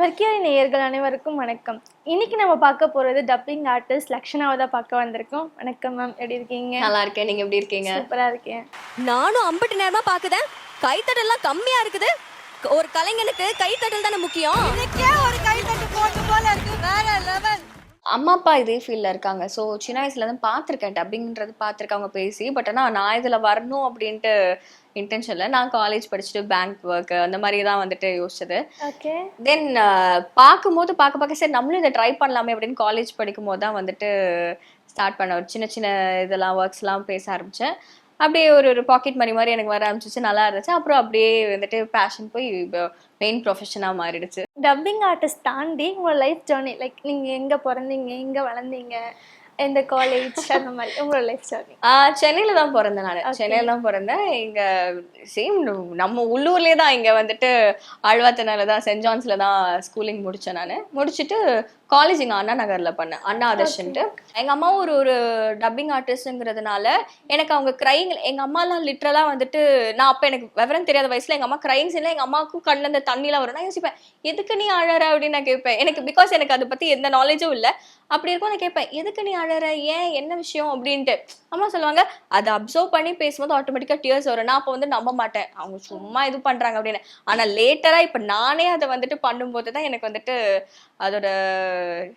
மெர்க்கியாரி நேயர்கள் அனைவருக்கும் வணக்கம். இன்னைக்கு நம்ம பார்க்க போறது டப்பிங் ஆர்டிஸ்ட் லக்ஷனாவை தான் பார்க்க வந்திருக்கோம். வணக்கம் மேம் எப்படி இருக்கீங்க? நல்லா இருக்கேன். நீங்க எப்படி இருக்கீங்க? சூப்பரா இருக்கேன். நானும் அம்பட்டு நேரமா பாக்குதேன் கைத்தட்டல்லாம் கம்மியா இருக்குது. ஒரு கலைஞனுக்கு கைத்தட்டல் தானே முக்கியம். ஒரு கைத்தட்டு போட்டு போல இருக்கு. வேற லெவல் அம்மா அப்பா இதே ஃபீல்ட்ல இருக்காங்க. ஸோ சின்ன வயசுல இருந்து பார்த்துருக்கேன். டப்பிங்ன்றது பார்த்துருக்காங்க பேசி பட் ஆனால் நான் இதுல வரணும் அப்படின்ட்டு இன்டென்ஷன்ல நான் காலேஜ் படிச்சுட்டு பேங்க் ஒர்க் அந்த மாதிரி தான் வந்துட்டு யோசிச்சது. ஓகே தென் பார்க்கும்போது பார்க்க பார்க்க சரி நம்மளும் இதை ட்ரை பண்ணலாமே அப்படின்னு காலேஜ் படிக்கும் போது தான் வந்துட்டு ஸ்டார்ட் பண்ண ஒரு சின்ன சின்ன இதெல்லாம் ஒர்க்ஸ்லாம் பேச ஆரம்பிச்சேன். அப்படியே ஒரு ஒரு பாக்கெட் மணி மாதிரி எனக்கு வர ஆரம்பிச்சிச்சு. நல்லா இருந்துச்சு. அப்புறம் அப்படியே வந்துட்டு பேஷன் போய் மெயின் ப்ரொஃபஷனாக மாறிடுச்சு. டப்பிங் ஆர்டிஸ்ட் தாண்டி உங்களோட லைஃப் ஜேர்னி லைக் நீங்க எங்க பிறந்தீங்க எங்க வளர்ந்தீங்க எந்த காலேஜ் அந்த மாதிரி உங்களோட லைஃப் ஆஹ் சென்னையில தான் பிறந்தேன் நான். சென்னையில தான் பிறந்தேன். இங்க சேம் நம்ம உள்ளூர்லயே தான் இங்க வந்துட்டு ஆழ்வாத்தனால தான் சென்ட் ஜான்ஸ்ல தான் ஸ்கூலிங் முடிச்சேன் நான். முடிச்சுட்டு காலேஜ் இங்க அண்ணா நகர்ல பண்ணேன். அண்ணா ஆதர்ஷன்ட்டு எங்க அம்மா ஒரு ஒரு டப்பிங் ஆர்டிஸ்ட்ங்கிறதுனால எனக்கு அவங்க கிரைங் எங்க அம்மாலாம் லிட்ரலா வந்துட்டு நான் அப்ப எனக்கு விவரம் தெரியாத வயசுல எங்க அம்மா கிரைங் இல்லை எங்க அம்மாவுக்கும் கண்ணுல இந்த தண்ணிலாம் வரும். நான் யோசிப்பேன் எதுக்கு நீ அழற அப்படின்னு நான் கேட்பேன். எனக்கு பிகாஸ் எனக்கு அதை பத்தி எந்த நாலேஜும் இல்லை. அப்படி இருக்கும் நான் கேட்பேன் எதுக்கு நீ அழற? ஏன்? என்ன விஷயம்? அப்படின்ட்டு. அம்மா சொல்லுவாங்க அதை அப்சர்வ் பண்ணி பேசும்போது ஆட்டோமேட்டிக்காக டியர்ஸ் வரும். நான் அப்போ வந்து நம்ப மாட்டேன். அவங்க சும்மா இது பண்றாங்க அப்படின்னு. ஆனா லேட்டரா இப்ப நானே அதை வந்துட்டு பண்ணும்போது தான் எனக்கு வந்துட்டு அதோட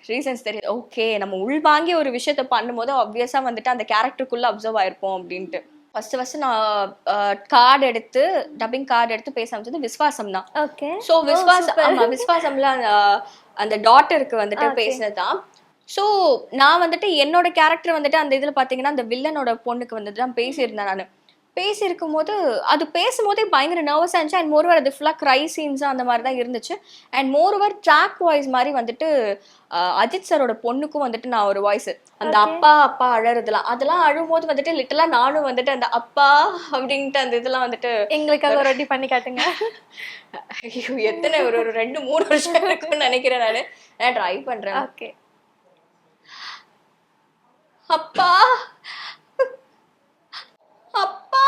ரீசன்ஸ் தெரியும் ஓகே நம்ம உள்வாங்கி ஒரு விஷயத்த பண்ணும்போது ஆப்வியஸா வந்துட்டு அந்த கேரக்டருக்குள்ள அப்சர்வ் ஆயிருப்போம் அப்படின்ட்டு. ஃபர்ஸ்ட் ஃபர்ஸ்ட் நான் கார்டு எடுத்து டப்பிங் கார்டு எடுத்து பேச ஆரம்பிச்சது விஸ்வாசம் தான் ஓகே ஸோ விஸ்வாசம் ஆமா விஸ்வாசம்ல அந்த- அந்த டாட்டருக்கு வந்துட்டு பேசினது தான் ஸோ நான் வந்துட்டு என்னோட கேரக்டர் வந்துட்டு அந்த இதில் பார்த்தீங்கன்னா அந்த வில்லனோட பொண்ணுக்கு வந்துட்டு தான் பேசியிருந்தேன் நான். பேசியிருக்கும் போது அது பேசும்போதே பயங்கர நர்வஸாக இருந்துச்சு. அண்ட் மோர்வர் அது ஃபுல்லாக க்ரை சீன்ஸாக அந்த மாதிரி தான் இருந்துச்சு. அண்ட் மோர்வர் ட்ராக் வாய்ஸ் மாதிரி வந்துட்டு அஜித் சரோட பொண்ணுக்கும் வந்துட்டு நான் ஒரு வாய்ஸ் அந்த அப்பா அப்பா அழறதுலாம். அதெல்லாம் அழும்போது வந்துட்டு லிட்டலாக நானும் வந்துட்டு அந்த அப்பா அப்படின்ட்டு அந்த இதெல்லாம் வந்துட்டு எங்களுக்காக ஒரு வாட்டி பண்ணி காட்டுங்க. ஐயோ எத்தனை ஒரு ஒரு ரெண்டு மூணு வருஷம் இருக்கும்னு நினைக்கிறேன் நானு. நான் ட்ரை பண்றேன். ஓகே அப்பா அப்பா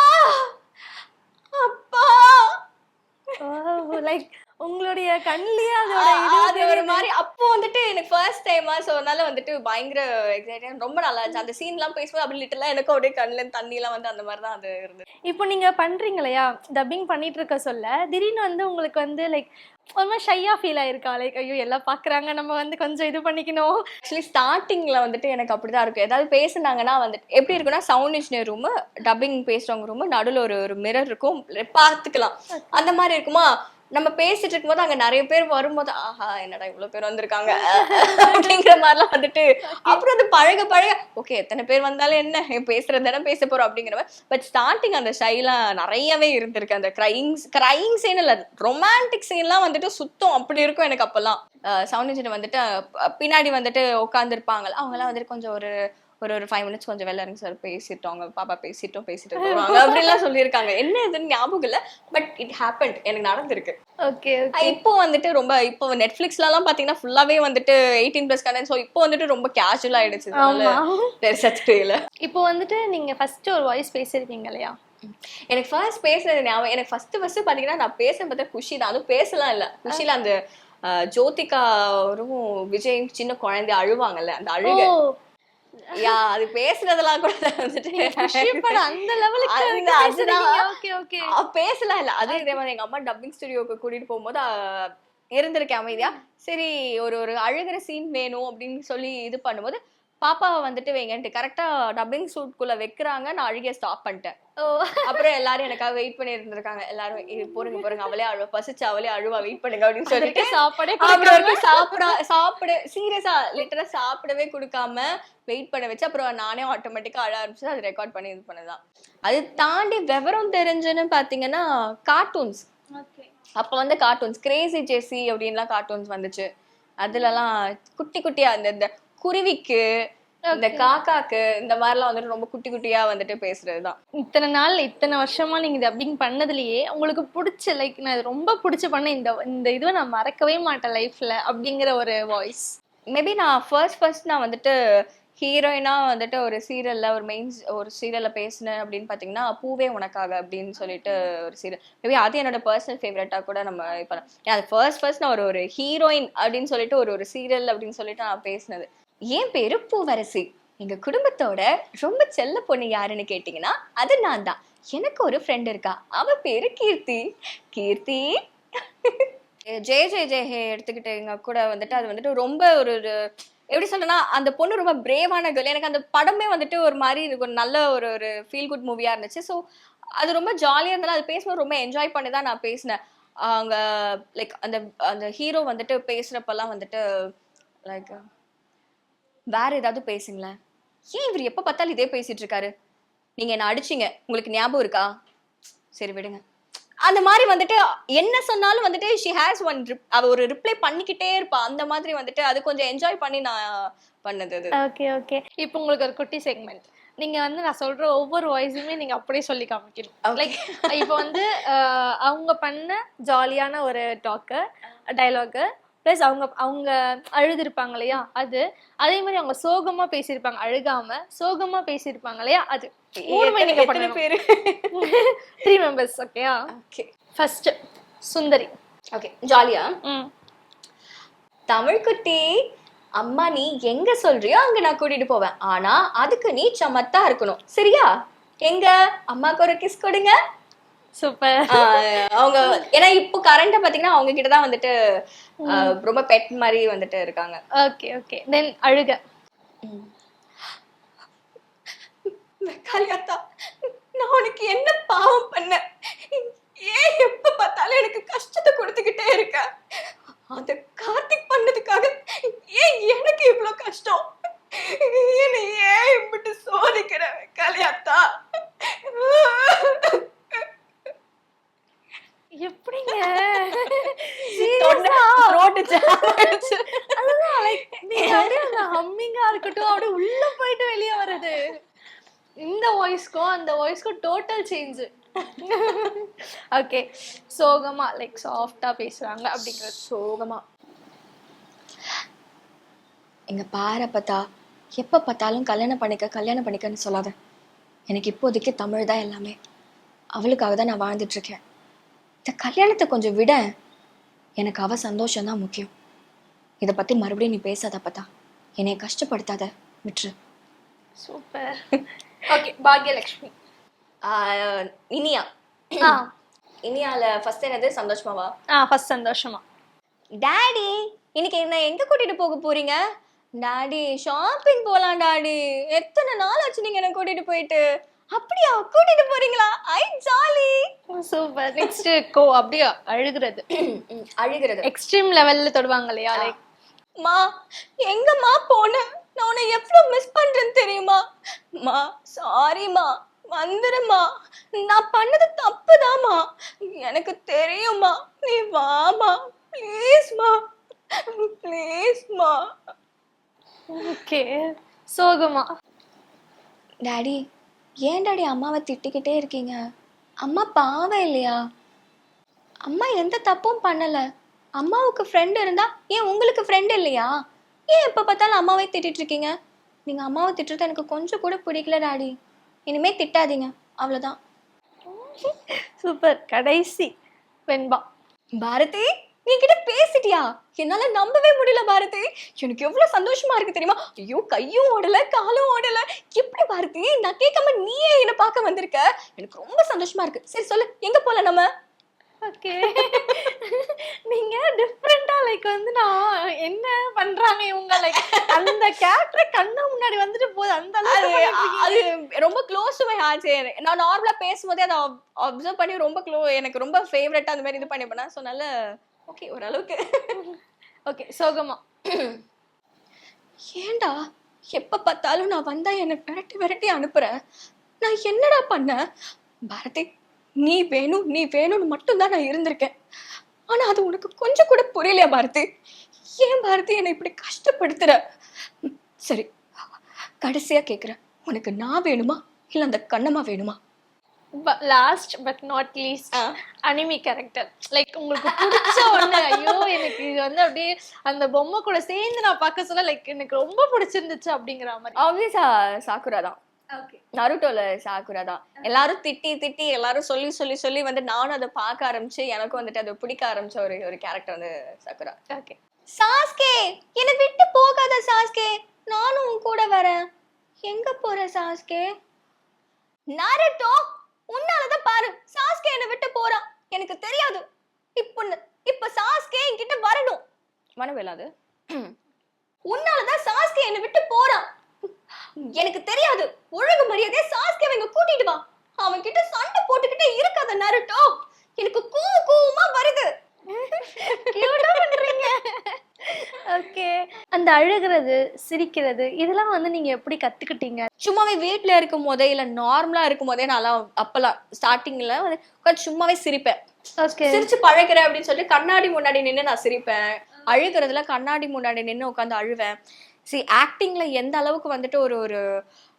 லைக் உங்களுடைய கண்ணிலேயே அதோட அது ஒரு மாதிரி. அப்போ வந்துட்டு எனக்கு ஃபர்ஸ்ட் டைமா ஸோ அதனால வந்துட்டு பயங்கர எக்ஸைட்டட் ரொம்ப நல்லா இருந்துச்சு. அந்த சீன்லாம் பேசும்போது அப்படி லிட்டலாம் எனக்கும் அப்படியே கண்ணுல தண்ணி எல்லாம் வந்து அந்த மாதிரி தான் அது இருந்தது. இப்போ நீங்க பண்றீங்க இல்லையா? டப்பிங் பண்ணிட்டு இருக்க சொல்ல திடீர்னு வந்து உங்களுக்கு வந்து லைக் ஒரு மாதிரி ஷையா ஃபீல் ஆயிருக்கா? லைக் ஐயோ எல்லாம் பாக்குறாங்க. நம்ம வந்து கொஞ்சம் இது பண்ணிக்கணும். ஆக்சுவலி ஸ்டார்டிங்ல வந்துட்டு எனக்கு அப்படிதான் இருக்கும். ஏதாவது பேசுனாங்கன்னா வந்துட்டு எப்படி இருக்குன்னா சவுண்ட் இன்ஜினியர் ரூம் டப்பிங் பேசுறவங்க ரூம் நடுவில் ஒரு ஒரு மிரர் இருக்கும். பார்த்துக்கலாம். அந்த மாதிரி இருக்குமா? நம்ம பேசிட்டு இருக்கும்போது அங்க நிறைய பேர் வரும்போது ஆஹா என்னடா இவ்வளவு பேர் வந்திருக்காங்க? அப்படிங்கிற மாதிரிலாம் வந்துட்டு அப்புறம் அது பழக பழக ஓகே எத்தனை பேர் வந்தாலும் என்ன? பேசுறது தானே பேச போறோம். அப்படிங்கிற மாதிரி. பட் ஸ்டார்டிங் அந்த ஷைலாம் நிறையவே இருந்திருக்கு. அந்த கிரைங் கிரைங் சீன் இல்ல ரொமான்டிக் சீன்லாம் வந்துட்டு சுத்தம் அப்படி இருக்கும் எனக்கு அப்பெல்லாம் சவுண்ட் இன்ஜினியர் வந்துட்டு பின்னாடி வந்துட்டு உட்காந்துருப்பாங்கல்ல அவங்கெல்லாம் வந்துட்டு கொஞ்சம் ஒரு ஒரு ஒரு ஃபைவ் மினிட்ஸ் கொஞ்சம் வெளில இருங்க சார் பேசிட்டோம் அவங்க பாப்பா பேசிட்டோம் பேசிட்டு வருவாங்க அப்படிலாம் சொல்லியிருக்காங்க. என்ன இதுன்னு ஞாபகம் இல்லை பட் இட் ஹேப்பன் எனக்கு நடந்திருக்கு. ஓகே இப்போ வந்துட்டு ரொம்ப இப்போ நெட்ஃபிளிக்ஸ்லாம் பாத்தீங்கன்னா ஃபுல்லாவே வந்துட்டு எயிட்டீன் பிளஸ் கண்டென்ட் ஸோ இப்போ வந்துட்டு ரொம்ப கேஷுவல் ஆயிடுச்சு தெரியல இப்போ வந்துட்டு நீங்க ஃபர்ஸ்ட் ஒரு வாய்ஸ் பேசிருக்கீங்க இல்லையா? எனக்கு ஃபர்ஸ்ட் பேசுறது ஞாபகம் எனக்கு ஃபர்ஸ்ட் ஃபர்ஸ்ட் பாத்தீங்கன்னா நான் பேச பார்த்தா குஷி தான் அதுவும் பேசலாம் இல்ல. குஷில அந்த ஜோதிகாவும் விஜய் சின்ன குழந்தை அழுவாங்கல்ல அந்த அழுக. யா அது பேசுனதெல்லாம் கூட வந்துட்டு அந்த லெவலுக்கு பேசலாம் இல்ல. அது இதே மாதிரி எங்க அம்மா டப்பிங் ஸ்டுடியோக்கு கூட்டிட்டு போகும்போது இருந்திருக்கேன் அமைதியா. சரி ஒரு ஒரு அழுகிற சீன் வேணும் அப்படின்னு சொல்லி இது பண்ணும்போது பாப்பாவை வந்துட்டு வைங்கன்ட்டு கரெக்டா டப்பிங் சூட்குள்ள வைக்கிறாங்க நான் அழுகிய ஸ்டாப் பண்ணிட்டேன். அப்புறம் எல்லாரும் எனக்காக வெயிட் பண்ணி இருந்திருக்காங்க எல்லாரும் "இது போருங்க போருங்க அவளே அழுவா பசிச்சு அவளே அழுவா வெயிட் பண்ணுங்க அப்படின்னு சொல்லிட்டு சாப்பாடே அப்புறம் சாப்பிட சாப்பிட சீரியஸா லிட்டரா சாப்பிடவே கொடுக்காம வெயிட் பண்ண வச்சு அப்புறம் நானே ஆட்டோமேட்டிக்கா அழ ஆரம்பிச்சு அது ரெக்கார்ட் பண்ணி இது பண்ணதான் அது தாண்டி விவரம் தெரிஞ்சுன்னு பாத்தீங்கன்னா கார்ட்டூன்ஸ் அப்ப வந்து கார்ட்டூன்ஸ் கிரேசி ஜெர்சி அப்படின்லாம் கார்ட்டூன்ஸ் வந்துச்சு. அதுலலாம் குட்டி குட்டியா அந்த இந்த குருவிக்கு இந்த காக்காக்கு இந்த மாதிரிலாம் வந்துட்டு ரொம்ப குட்டி குட்டியா வந்துட்டு பேசுறதுதான். இத்தனை நாள் இத்தனை வருஷமா நீங்க டப்பிங் பண்ணதுலயே உங்களுக்கு பிடிச்ச லைக் நான் இது ரொம்ப பிடிச்ச பண்ண இந்த இந்த இதுவை நான் மறக்கவே மாட்டேன் லைஃப்ல அப்படிங்கிற ஒரு வாய்ஸ் மேபி நான் ஃபர்ஸ்ட் ஃபர்ஸ்ட் நான் வந்துட்டு ஹீரோயினா வந்துட்டு ஒரு சீரியல்ல ஒரு மெயின் ஒரு சீரியல்ல பேசினேன் அப்படின்னு பாத்தீங்கன்னா பூவே உனக்காக அப்படின்னு சொல்லிட்டு ஒரு சீரியல். மேபி அது என்னோட பர்சனல் ஃபேவரட்டா கூட நம்ம இப்போ அது ஃபர்ஸ்ட் ஃபர்ஸ்ட் நான் ஒரு ஒரு ஹீரோயின் அப்படின்னு சொல்லிட்டு ஒரு ஒரு சீரியல் அப்படின்னு சொல்லிட்டு நான் பேசினது. என் பேரு பூவரசி. எங்க குடும்பத்தோட ரொம்ப செல்ல பொண்ணு யாருன்னு கேட்டிங்கன்னா அது நான் தான். எனக்கு ஒரு ஃப்ரெண்ட் இருக்கா. அவ பேரு Keerthi. Keerthi? J J J hey எடுத்துக்கிட்டீங்க கூட வந்துட்டு அது வந்துட்டு ரொம்ப ஒரு ஒரு எப்படி சொல்றேன்னா அந்த பொண்ணு ரொம்ப பிரேவான கேர்ள் எனக்கு அந்த படமே வந்துட்டு ஒரு மாதிரி ஒரு நல்ல ஒரு ஒரு ஃபீல் குட் மூவியா இருந்துச்சு. ஸோ அது ரொம்ப ஜாலியாக இருந்தாலும் அது பேசும்போது ரொம்ப என்ஜாய் பண்ணி தான் நான் பேசினேன். அவங்க லைக் அந்த அந்த ஹீரோ வந்துட்டு பேசுறப்பெல்லாம் வந்துட்டு லைக் வேற ஏதாவது பேசுங்களேன். ஏன் இவர் எப்போ பார்த்தாலும் இதே பேசிட்டு இருக்காரு? நீங்க என்ன அடிச்சிங்க. உங்களுக்கு ஞாபகம் இருக்கா? சரி விடுங்க. அந்த மாதிரி வந்துட்டு என்ன சொன்னாலும் வந்துட்டு ஷி ஹேஸ் ஒன் அவ ஒரு ரிப்ளை பண்ணிக்கிட்டே இருப்பா. அந்த மாதிரி வந்துட்டு அது கொஞ்சம் என்ஜாய் பண்ணி நான் பண்ணது ஓகே ஓகே இப்போ உங்களுக்கு ஒரு குட்டி செக்மெண்ட் நீங்க வந்து நான் சொல்ற ஒவ்வொரு வாய்ஸுமே நீங்க அப்படியே சொல்லி காமிக்கணும். லைக் இப்போ வந்து அவங்க பண்ண ஜாலியான ஒரு டாக்கு டைலாகு ப்ளஸ் அவங்க அவங்க அழுதுருப்பாங்க இல்லையா? அது அதே மாதிரி அவங்க சோகமா பேசியிருப்பாங்க அழுகாம சோகமா பேசியிருப்பாங்க இல்லையா? அது பேரு? த்ரீ மெம்பர்ஸ் ஓகேயா ஓகே ஃபர்ஸ்ட் சுந்தரி. ஓகே ஜாலியா? ம். தமிழ் குட்டி அம்மா நீ எங்க சொல்றியோ அங்க நான் கூட்டிட்டு போவேன். ஆனா அதுக்கு நீ சமத்தா இருக்கணும். சரியா? எங்க? அம்மாக்கு ஒரு கிஸ் கொடுங்க. சூப்பர் அவங்க ஏன்னா இப்போ கரண்ட பாத்தீங்கன்னா அவங்க கிட்ட தான் வந்துட்டு ரொம்ப பெட் மாதிரி வந்துட்டு இருக்காங்க. ஓகே ஓகே தென் அழுக. காளியாத்தா நான் உனக்கு என்ன பாவம் பண்ணேன்? ஏன் எப்ப பார்த்தாலும் எனக்கு கஷ்டத்தை கொடுத்துக்கிட்டே இருக்க? அந்த கார்த்திக் பண்ணதுக்காக ஏன் எனக்கு இவ்ளோ கஷ்டம்? என்னை ஏன் இப்படி சோதிக்கிற காளியாத்தா எப்படிங்க தொண்டை throat jam ஆயிடுச்சு. அதுதான் like நீங்க அப்படியே அந்த ஹம்மிங்கா இருக்கட்டும் அப்படியே உள்ள போயிட்டு வெளியே வருது இந்த வாய்ஸ்க்கும் அந்த வாய்ஸ்க்கும் டோட்டல் சேஞ்ச் ஓகே சோகமா லைக் சாஃப்டா பேசுறாங்க அப்படிங்கிறது. சோகமா. எங்க பாரை பார்த்தா எப்ப பார்த்தாலும் கல்யாணம் பண்ணிக்க கல்யாணம் பண்ணிக்கன்னு சொல்லாத. எனக்கு இப்போதைக்கு தமிழ் தான் எல்லாமே. அவளுக்காக தான் நான் வாழ்ந்துட்டு இருக்கேன். இந்த கல்யாணத்தை கொஞ்சம் விட எனக்கு அவ சந்தோஷம் தான் முக்கியம். இதை பத்தி மறுபடியும் நீ பேசாத பார்த்தா. என்னைய கஷ்டப்படுத்தாத விட்டுரு. சூப்பர் ஓகே பாக்யலட்சுமி ஆஹ் இனியா. ஆ. இனியால ஃபர்ஸ்ட் என்னது? சந்தோஷமாவா? ஆ ஃபர்ஸ்ட் சந்தோஷமா. டாடி இன்னைக்கு என்ன எங்க கூட்டிட்டு போக போறீங்க? டாடி ஷாப்பிங் போலாம் டாடி எத்தனை நாள் ஆச்சு நீங்க என்ன கூட்டிட்டு போயிட்டு? அப்படியா கூட்டிட்டு போறீங்களா? ஐ ஜாலி சூப்பர் நெக்ஸ்ட் கோ அப்படியே அழுகுறது. அழுகிறது. எக்ஸ்ட்ரீம் லெவல்ல தொடுவாங்க இல்லையா லைக் மா எங்கம்மா போன? நான் உன்னை எவ்வளவு மிஸ் பண்றேன்னு தெரியுமா? மா சாரிம்மா வந்துருமா நான் பண்ணது தப்புதாம்மா. எனக்கு தெரியுமா நீ வாமா ப்ளீஸ்மா. ப்ளீஸ்மா. ஓகே. சோகமா. டாடி ஏன் டாடி அம்மாவை திட்டிக்கிட்டே இருக்கீங்க? அம்மா பாவம் இல்லையா? அம்மா எந்த தப்பும் பண்ணல. அம்மாவுக்கு ஃப்ரெண்ட் இருந்தா ஏன் உங்களுக்கு ஃப்ரெண்ட் இல்லையா? ஏன் எப்போ பார்த்தாலும் அம்மாவை திட்டிட்டு இருக்கீங்க? நீங்க அம்மாவை திட்டுறது எனக்கு கொஞ்சம் கூட பிடிக்கல டாடி. இனிமே திட்டாதீங்க. அவ்வளவுதான். சூப்பர். கடைசி வெண்பா. பாரதி நீ கிட்ட பேசிட்டியா? என்னால நம்பவே முடியல பாரதி. எனக்கு எவ்வளவு சந்தோஷமா இருக்கு தெரியுமா? ஐயோ கையும் ஓடல காலும் ஓடல. எப்படி பாரதி? நான் கேட்காம நீயே என்ன பார்க்க வந்திருக்க? எனக்கு ரொம்ப சந்தோஷமா இருக்கு. சரி சொல்லு. எங்க போல நம்ம? ஓகே நீங்க டிஃப்ரெண்டா லைக் வந்து நான் என்ன பண்றாங்க இவங்க? லைக் அந்த கேரக்டர் கண்ணு முன்னாடி வந்துட்டு போகுது அந்த அது அளவுக்கு அது ரொம்ப க்ளோஸ் டு மை ஹார்ட் நான் நார்மலா பேசும்போதே அதை அப்சர்வ் பண்ணி ரொம்ப க்ளோ எனக்கு ரொம்ப ஃபேவரட்டா அந்த மாதிரி இது பண்ணி பண்ணேன் ஸோ நல்ல ஓகே ஓரளவுக்கு. ஓகே சோகமா. ஏன்டா எப்ப பார்த்தாலும் நான் வந்தா என்னை விரட்டி விரட்டி அனுப்புற? நான் என்னடா பண்ணேன் பாரதி நீ வேணும் நீ வேணும்னு மட்டும்தான் நான் இருந்திருக்கேன். ஆனா அது உனக்கு கொஞ்சம் கூட புரியலையா பாரதி? ஏன் பாரதி என்னை இப்படி கஷ்டப்படுத்துற? சரி கடைசியா கேக்குறேன். உனக்கு நான் வேணுமா? இல்ல அந்த கண்ணம்மா வேணுமா? Last but not least anime character like உங்களுக்கு பிடிச்ச ஒண்ணு ஐயோ எனக்கு இது வந்து அப்படியே அந்த பொம்மை கூட சேர்ந்து நான் பார்க்க சொல்ல லைக் எனக்கு ரொம்ப பிடிச்சிருந்துச்சு அப்படிங்கிற மாதிரி. ஆப்வியஸா சாக்குரா தான் நருட்டோல சாக்குரா தான். எல்லாரும் திட்டி திட்டி எல்லாரும் சொல்லி சொல்லி சொல்லி வந்து நானும் அதை பார்க்க ஆரம்பிச்சு எனக்கும் வந்துட்டு அது பிடிக்க ஆரம்பிச்ச ஒரு ஒரு கேரக்டர் வந்து சாக்குரா. ஓகே சாஸ்கே என்னை விட்டு போகாத சாஸ்கே. நானும் உன் கூட வரேன். எங்க போற சாஸ்கே? நாருட்டோ உன்னாலதான் பாரு. சாஸ்கே என்னை விட்டு போறான் எனக்கு தெரியாது. இப்போ இப்ப சாஸ்கே என்கிட்ட வரணும். மனவேல அது? உன்னாலதான் சாஸ்கே என்னை விட்டு போறான் எனக்கு தெரியாது. ஒழுங்கு மரியாதையா சாஸ்கே இங்க கூட்டிட்டு வா. அவன் கிட்ட சண்டை போட்டுக்கிட்டே இருக்காத நருட்டோ. எனக்கு கூ கூமா வருது. கியூட்டா பண்றீங்க. ஓகே அந்த அழுகிறது சிரிக்கிறது இதெல்லாம் வந்து நீங்க எப்படி கத்துக்கிட்டீங்க? சும்மாவே வீட்ல இருக்கும் போதே இல்ல நார்மலா இருக்கும் போதே நான்லாம் அப்பெல்லாம் ஸ்டார்டிங்ல வந்து சும்மாவே சிரிப்பேன். ஓகே சிரிச்சு பழகிறேன் அப்படின்னு சொல்லிட்டு கண்ணாடி முன்னாடி நின்னு நான் சிரிப்பேன். அழுகிறதுல கண்ணாடி முன்னாடி நின்னு உட்காந்து அழுவேன். சி ஆக்டிங்ல எந்த அளவுக்கு வந்துட்டு ஒரு ஒரு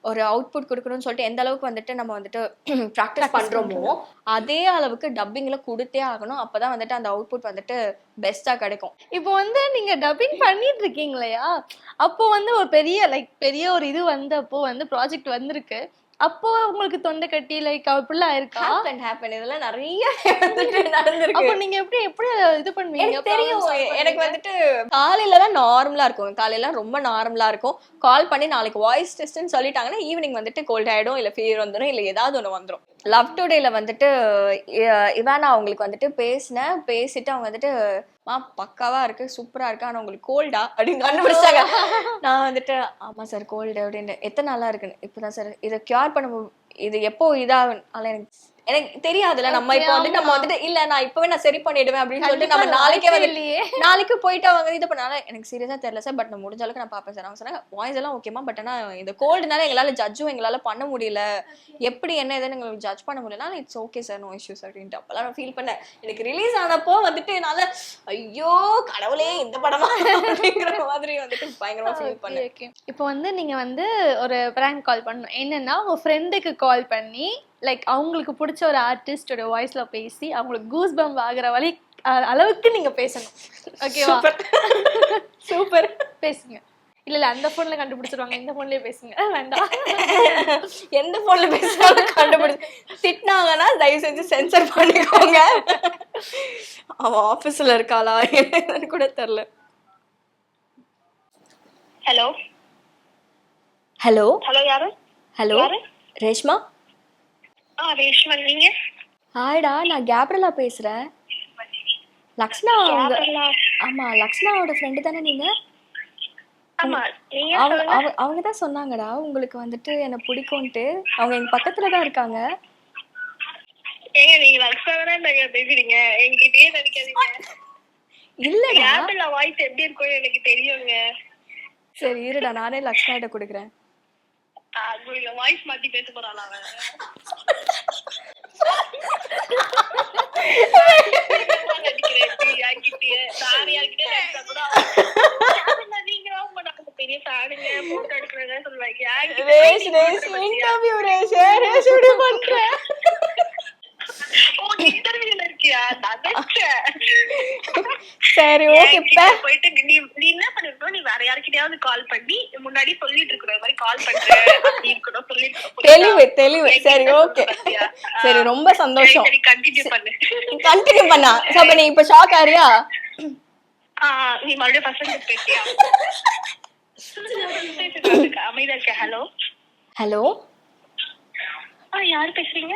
ஒரு அவுட்புட் கொடுக்கணும்னு சொல்லிட்டு எந்த அளவுக்கு வந்துட்டு நம்ம வந்துட்டு ப்ராக்டிஸ் பண்றோமோ அதே அளவுக்கு டப்பிங்ல கொடுத்தே ஆகணும். அப்பதான் வந்துட்டு அந்த அவுட்புட் வந்துட்டு பெஸ்டா கிடைக்கும். இப்போ வந்து நீங்க டப்பிங் பண்ணிட்டு இருக்கீங்க இல்லையா அப்போ வந்து ஒரு பெரிய லைக் பெரிய ஒரு இது வந்தப்போ வந்து ப்ராஜெக்ட் வந்திருக்கு. அப்போ உங்களுக்கு தொண்டை கட்டி லைக் அப்படிலாம் இருக்கா? ஹேப்பன் ஹேப்பன் இதெல்லாம் நிறைய வந்துட்டு நடந்திருக்கு. அப்போ நீங்க எப்படி எப்படி இது பண்ணுவீங்க? தெரியும். எனக்கு வந்துட்டு காலையில தான் நார்மலா இருக்கும். காலையில ரொம்ப நார்மலா இருக்கும். கால் பண்ணி நாளைக்கு வாய்ஸ் டெஸ்ட்னு சொல்லிட்டாங்கன்னா ஈவினிங் வந்துட்டு கோல்ட் ஆயிடும் இல்ல ஃபீவர் வந்துடும் இல்ல ஏதாவது ஒண்ணு வந்துடும் லவ் டுடேல வந்துட்டு இவானா அவங்களுக்கு வந்துட்டு பேசினேன். பேசிட்டு அவங்க வந்துட்டு மா பக்காவா இருக்கு சூப்பரா இருக்கு. ஆனா உங்களுக்கு கோல்டா அப்படின்னு கண்டுபிடிச்சாங்க நான் வந்துட்டு ஆமா சார் கோல்டு அப்படின்னு எத்தனை நாளா இருக்குன்னு? இப்பதான் சார் இதை கியூர் பண்ண மு- இது எப்போ இதாகும் எனக்கு எனக்கு தெரியாதுல்ல. நம்ம இப்போ வந்துட்டு நம்ம வந்துட்டு இல்ல நான் இப்பவே நான் சரி பண்ணிடுவேன் அப்படின்னு சொல்லிட்டு நம்ம நாளைக்கே வந்து இல்லையே. நாளைக்கு போயிட்டு அவங்க இது பண்ணால எனக்கு சீரியஸா தெரியல சார் பட் நான் முடிஞ்ச அளவுக்கு நான் பார்ப்பேன் சார் அவங்க சொன்னாங்க வாய்ஸ் எல்லாம் ஓகேமா பட் ஆனா இந்த கோல்டுனால எங்களால ஜட்ஜும் எங்களால பண்ண முடியல. எப்படி என்ன ஏதுன்னு எங்களுக்கு ஜட்ஜ் பண்ண முடியல. It's okay sir no issues அப்படின்ட்டு அப்பெல்லாம் நான் ஃபீல் பண்ணேன். எனக்கு ரிலீஸ் ஆனப்போ வந்துட்டு என்னால ஐயோ கடவுளே இந்த படமா? அப்படிங்கிற மாதிரி வந்துட்டு பயங்கரமா ஃபீல் பண்ணேன். இப்போ வந்து நீங்க வந்து ஒரு பிராங்க் கால் பண்ணணும். என்னன்னா உங்க ஃப்ரெண்டுக்கு கால் பண்ணி லைக் அவங்களுக்கு பிடிச்ச ஒரு ஆர்டிஸ்டோட வாய்ஸ்ல பேசி அவங்களுக்கு கூஸ் பம்ப் ஆகுற வழி அளவுக்கு நீங்க பேசணும். ஓகேவா சூப்பர். பேசுங்க. இல்ல இல்ல அந்த போன்ல கண்டுபிடிச்சிருவாங்க. இந்த போன்லயே பேசுங்க. வேண்டாம். எந்த போன்ல பேசினாலும் கண்டுபிடிச்சு திட்டினாங்கன்னா தயவு செஞ்சு சென்சர் பண்ணிக்கோங்க. அவன் ஆபீஸ்ல இருக்காளா என்னன்னு கூட தெரியல. ஹலோ ஹலோ ஹலோ யாரு? ஹலோ? ரேஷ்மா? ஆ ரேஷ்மா நீங்க? ஹாய்டா நான் கேப்ரலா பேசுறேன். லக்ஷ்னா அவங்க. ஆமா லக்ஷ்னாவோட ஃப்ரெண்டு தானே நீங்க? அவங்க தான் சொன்னாங்கடா உங்களுக்கு வந்துட்டு என்ன பிடிக்கும்ட்டு அவங்க எங்க பக்கத்துல தான் இருக்காங்க. ஏங்க நீங்க லக்ஷனா தானே பேசுறீங்க? என்கிட்டயே நினைக்காதீங்க இல்லடா. கேபிள்ல வாய்ஸ் எப்படி இருக்கும்னு எனக்கு தெரியுங்க. சரி இருடா நானே லக்ஷ்னா கிட்ட கொடுக்குறேன் வாய்ஸ் மாத்தி பேச போறாளா ரேஷ் ரேஷ் இன்டர்வியூ ரேஷ் ரேஷ் பண்றேன் சரி ஓகே போயிட்டு நீ நீ என்ன பண்ணிருக்கணும்? நீ வேற யார்கிட்டயாவது கால் பண்ணி முன்னாடி சொல்லிட்டு இந்த மாதிரி கால் பண்றேன். தெளிவு தெளிவு. சரி ஓகே. சரி ரொம்ப சந்தோஷம். கண்டினியூ பண்ணு. கண்டினியூ பண்ணா. அப்ப நீ இப்ப ஷாக் ஆறியா? நீ மறுபடியும் பசங்க பேசியா? அமைதியா இருக்க ஹலோ ஹலோ யாரு பேசுறீங்க?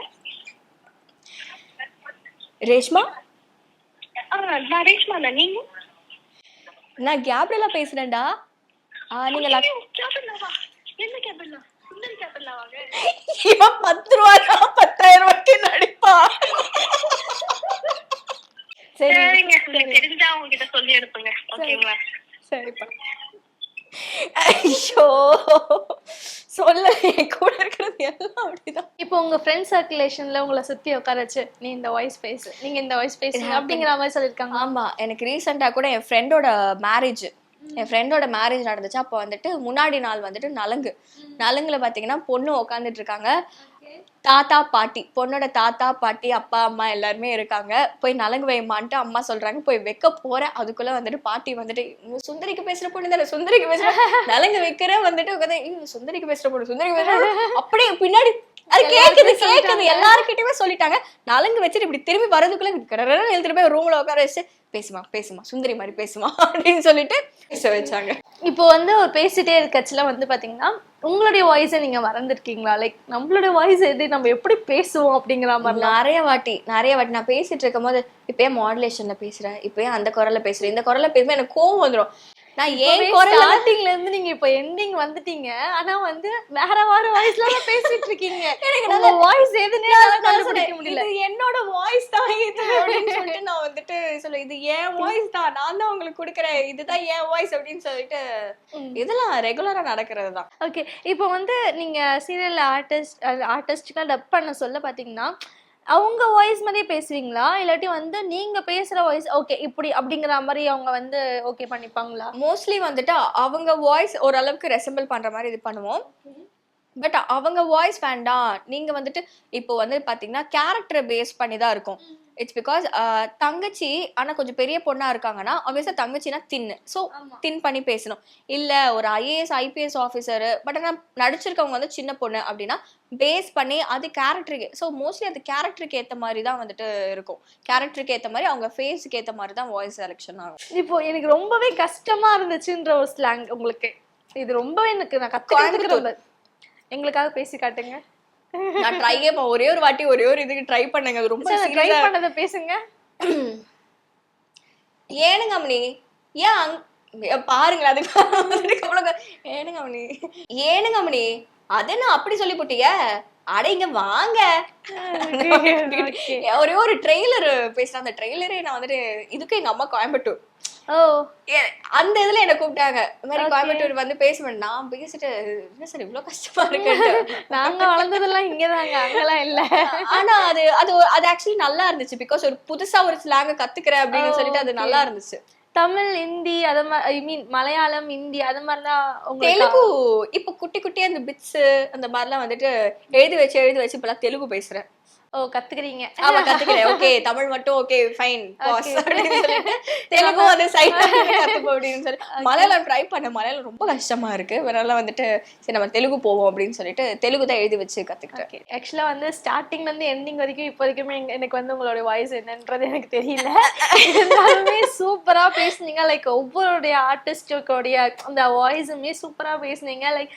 ரேஷ்மா? நான் ரேஷ்மா தான் நீங்க? நான் கேப்ரலா பேசுறேன்டா. நீங்க இவன் பத்து ரூபாய்க்கா பத்தாயிரம் ரூபாய்க்கு நடிப்பா. சரி. சரிங்க தெரிஞ்சா உங்ககிட்ட சொல்லி அனுப்புங்க. ஓகேங்களா? சரிப்பா. ஐயோ சொல்ல கூட அப்படிதான் இப்போ உங்க ஃப்ரெண்ட் சர்க்குலேஷன்ல உங்களை சுத்தி உட்கார வச்சு நீ இந்த வாய்ஸ் பேசு நீங்க இந்த வாய்ஸ் பேசுங்க அப்படிங்கிற மாதிரி சொல்லிருக்காங்க ஆமா எனக்கு ரீசெண்டா கூட என் ஃப்ரெண்டோட மேரேஜ் என் ஃப்ரெண்டோட மேரேஜ் நடந்துச்சு. அப்போ வந்துட்டு முன்னாடி நாள் வந்துட்டு நலங்கு. நலங்குல பாத்தீங்கன்னா பொண்ணு உட்காந்துட்டு இருக்காங்க. தாத்தா பாட்டி. பொண்ணோட தாத்தா பாட்டி அப்பா அம்மா எல்லாருமே இருக்காங்க. போய் நலங்கு வைமான்ட்டு அம்மா சொல்றாங்க. போய் வைக்க போறேன். அதுக்குள்ள வந்துட்டு பாட்டி வந்துட்டு "இவ சுந்தரிக்கு பேசுற பொண்ணு தானே? சுந்தரிக்கு பேசுற நலங்கு வைக்கிற வந்துட்டு உட்காந்து, "இவ சுந்தரிக்கு பேசுற பொண்ணு சுந்தரிக்கு பேசுற பொண்ணு." அப்படியே பின்னாடி அது கேக்குது கேக்குது. எல்லாருக்கிட்டயுமே சொல்லிட்டாங்க. நலங்கு வச்சுட்டு இப்படி திரும்பி வரதுக்குள்ள கடற்கரை எழுத்துட்டு போய் ரூம்ல உட்கார வச்சு பேசுமா பேசுமா சுந்தரி மாதிரி பேசுமா அப்படின்னு சொல்லிட்டு பேச வச்சாங்க. இப்போ வந்து ஒரு பேசிட்டே இருக்கச்சுல வந்து பாத்தீங்கன்னா உங்களுடைய வாய்ஸை நீங்க மறந்துருக்கீங்களா? லைக் நம்மளுடைய வாய்ஸ் எது? நம்ம எப்படி பேசுவோம் அப்படிங்கிற மாதிரி நிறைய வாட்டி நிறைய வாட்டி நான் பேசிட்டு இருக்கும் போது இப்பயே மாடுலேஷன்ல பேசுறேன் இப்பயே அந்த குரல்ல பேசுறேன் இந்த குரல்ல பேசுவேன் எனக்கு கோவம் வந்துரும். நான் ஏன் ஸ்டார்டிங்ல இருந்து நீங்க இப்போ எண்டிங் வந்துட்டீங்க. ஆனா வந்து வேற வேற வாய்ஸ்ல பேசிட்டு இருக்கீங்க. உங்க வாய்ஸ் எதுனே கண்டுபிடிக்க முடியல. இது என்னோட வாய்ஸ் தான் இது அப்படின்னு சொல்லிட்டு நான் வந்துட்டு சொல்ல இது என் வாய்ஸ் தான் நான் தான் உங்களுக்கு கொடுக்குறேன் இதுதான் என் வாய்ஸ் அப்படின்னு சொல்லிட்டு இதெல்லாம் ரெகுலரா நடக்கிறது தான். ஓகே இப்போ வந்து நீங்க சீரியல் ஆர்டிஸ்ட் ஆர்டிஸ்டுக்கெல்லாம் டப் பண்ண சொல்ல பாத்தீங்கன்னா அவங்க வாய்ஸ் மாதிரியே பேசுவீங்களா? இல்லாட்டி வந்து நீங்க பேசுற வாய்ஸ் ஓகே இப்படி அப்படிங்கிற மாதிரி அவங்க வந்து ஓகே பண்ணிப்பாங்களா? மோஸ்ட்லி வந்துட்டு அவங்க வாய்ஸ் ஓரளவுக்கு ரெசம்பிள் பண்ற மாதிரி இது பண்ணுவோம். பட் அவங்க வாய்ஸ் வேண்டாம் நீங்க வந்துட்டு இப்போ வந்து பாத்தீங்கன்னா கேரக்டரை பேஸ் பண்ணி தான் இருக்கும். இட்ஸ் பிகாஸ் தங்கச்சி ஆனா கொஞ்சம் பெரிய பொண்ணா இருக்காங்கன்னா obviously தங்கச்சினா தின்னு ஸோ தின் பண்ணி பேசணும். இல்ல ஒரு ஐஏஎஸ் ஐபிஎஸ் ஆஃபீஸர் பட் ஆனா நடிச்சிருக்கவங்க வந்து சின்ன பொண்ணு அப்படின்னா பேஸ் பண்ணி அது கேரக்டருக்கு ஸோ மோஸ்ட்லி அது கேரக்டருக்கு ஏத்த மாதிரி தான் வந்துட்டு இருக்கும். கேரக்டருக்கு ஏத்த மாதிரி அவங்க ஃபேஸுக்கு ஏத்த மாதிரி தான் வாய்ஸ் செலெக்ஷன் ஆகும். இப்போ எனக்கு ரொம்பவே கஷ்டமா இருந்துச்சுன்ற ஒரு ஸ்லாங் உங்களுக்கு. இது ரொம்பவே எனக்கு நான் ரொம்ப எங்களுக்காக பேசி காட்டுங்க. நான் ட்ரையே ஒரே ஒரு வாட்டி ஒரே ஒரு இதுக்கு ட்ரை பண்ணுங்க. ரொம்ப ட்ரை பண்ணதை பேசுங்க. ஏனுங்க அம்மனி ஏன் அங்~ பாருங்களேன் அதுக்கு ஏனுங்க அம்மனி ஏனுங்க அம்மனி அது என்ன அப்படி சொல்லி போட்டீங்க அட இங்க வாங்க. ஒரே ஒரு ட்ரெய்லர் பேசுறேன் அந்த ட்ரெய்லரே நான் வந்துட்டு இதுக்கு எங்க அம்மா கோயம்புத்தூர். ஓ. அந்த இதுல என்ன கூப்பிட்டாங்க. இந்த மாதிரி கோயம்புத்தூர் வந்து பேசுவேன். நான் பேசிட்டு என்ன சார் இவ்வளவு கஷ்டமா இருக்கு நாங்க வளர்ந்ததெல்லாம் இங்கதாங்க. அங்கெல்லாம் இல்ல. ஆனா அது அது அது ஆக்சுவலி நல்லா இருந்துச்சு. பிகாஸ் ஒரு புதுசா ஒரு ஸ்லாங்க கத்துக்கிறேன் அப்படின்னு சொல்லிட்டு அது நல்லா இருந்துச்சு. தமிழ் ஹிந்தி அத ஐ மீன் மலையாளம் ஹிந்தி அது மாதிரிலாம் உங்களுக்கு தெலுங்கு. இப்ப குட்டி குட்டியா அந்த பிட்ஸ் அந்த மாதிரிலாம் வந்துட்டு எழுதி வச்சு எழுதி வச்சு இப்பெல்லாம் தெலுங்கு பேசுறேன். ஓ கத்துக்கிறீங்க. ஆமா கத்துக்கிறேன். ஓகே தமிழ் மட்டும் ஓகே ஃபைன் பாஸ் அப்படின்னு சொல்லிட்டு தெலுங்கு வந்து சைட் கத்துப்போம் அப்படின்னு சொல்லி. மலையாளம் ட்ரை பண்ண மலையாளம் ரொம்ப கஷ்டமா இருக்கு. அதனால வந்துட்டு சரி நம்ம தெலுங்கு போவோம் அப்படின்னு சொல்லிட்டு தெலுங்கு தான் எழுதி வச்சு கத்துக்கிட்டேன். ஆக்சுவலா வந்து ஸ்டார்டிங்ல இருந்து எண்டிங் வரைக்கும் இப்போ வரைக்குமே எனக்கு வந்து உங்களுடைய வாய்ஸ் என்னன்றது எனக்கு தெரியல. இருந்தாலுமே சூப்பரா பேசுனீங்க. லைக் ஒவ்வொருடைய ஆர்டிஸ்டுடைய அந்த வாய்ஸுமே சூப்பரா பேசுனீங்க. லைக்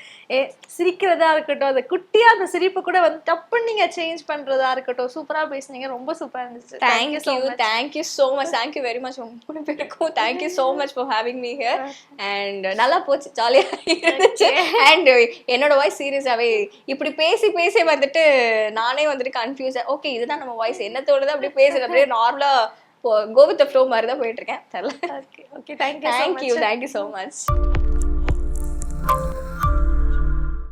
சிரிக்கிறதா இருக்கட்டும் அந்த குட்டியா அந்த சிரிப்பு கூட வந்து டப்புன்னு நீங்க சேஞ்ச் பண்றதா இருக்கட்டும் சூப்பரா பேசுனீங்க. ரொம்ப சூப்பரா இருந்துச்சு. Thank you thank you so much thank you very much மூணு பேருக்கும் thank you so much for having me here and நல்லா போச்சு. ஜாலியாக இருந்துச்சு. அண்ட் என்னோட வாய்ஸ் சீரியஸாகவே இப்படி பேசி பேசி வந்துட்டு நானே வந்துட்டு கன்ஃபியூஸ் ஓகே இதுதான் நம்ம வாய்ஸ் என்ன தோணுது அப்படி பேசுறது? அப்படியே நார்மலாக கோ வித் ஃப்ளோ மாதிரி தான் போயிட்டு இருக்கேன். தெரியல. Okay okay thank you thank you thank you so much